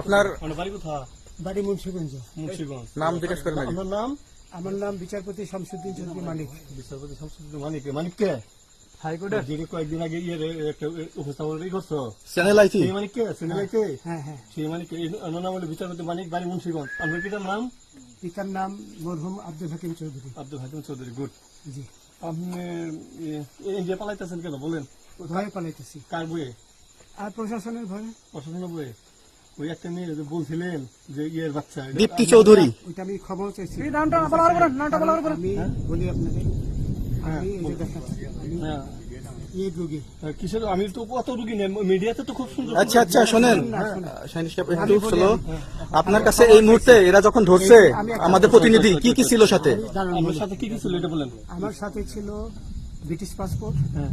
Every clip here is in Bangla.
আপনার বাড়ি কোথা মুন্সিগঞ্জ। মুন্সিগঞ্জ। নাম জিজ্ঞেস করেন। আপনার নাম আমার নাম বিচারপতি শামসুদ্দিন চৌধুরী মালিক বিচারপতি শামসুদ্দিন মানিক। মানিক কে? হাইকোর্টের যিনি কয়েকদিন আগে ইয়ে একটা উপস্থাপন করছ। Channel IT? সেই মানিক কে? সিনেমাইতে হ্যাঁ হ্যাঁ সেই মানিক নাম হলো বিচারপতি মানিক বাড়ি মুন্সিগঞ্জ। আপনার কিটার নাম? পিতার নাম মরহুম আব্দুল হাকিম চৌধুরী। আব্দুল হাকিম চৌধুরী গুড। জি। আপনি এই যে পালাইতেছেন কেন? বলেন। ভয়ে পালাইতেছি। কার বইয়ে আর প্রশাসনের ভয়ে প্রশাসনের বইয়ে ওই একটা মেয়ে যে বলছিলেন যে ইয়ের বাচ্চা দীপ্তি চৌধুরী। ওইটা আমি খবর চাইছি। নামটা আমি বলি আপনাদের আমি এই আমি হ্যাঁ। এই আমি তো অত রুগী নেই মিডিয়াতে তো খুব সুন্দর আচ্ছা আচ্ছা শোনেন। শাহিন সাহেব, একটু স্লো আপনার কাছে এই মুহূর্তে এরা যখন ধরছে আমাদের প্রতিনিধি কি কি ছিল সাথে? আমার সাথে কি কি ছিল এটা বলেন। আমার সাথে ছিল ব্রিটিশ পাসপোর্ট হ্যাঁ।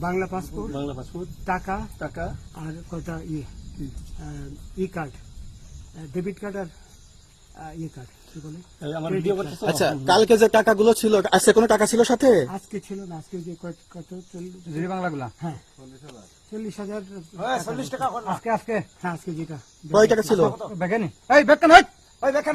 বাংলা পাসপোর্ট বাংলা পাসপোর্ট টাকা টাকা। আর কটা ইয়ে ই কার্ড ডেবিট কার্ড আর আহ, ইয়ে কার্ড কি বলে? আচ্ছা কালকে যে টাকাগুলো ছিল আজকে কোনো টাকা ছিল সাথে? আজকে ছিল না আজকে যে কত কত চল্লিশ বাংলাগুলা? হ্যাঁ। চল্লিশ হাজার। চল্লিশ টাকা আজকে আজকে হ্যাঁ আজকে যেটা। কয় টাকা ছিল? এই ওই বেকান এই বেকান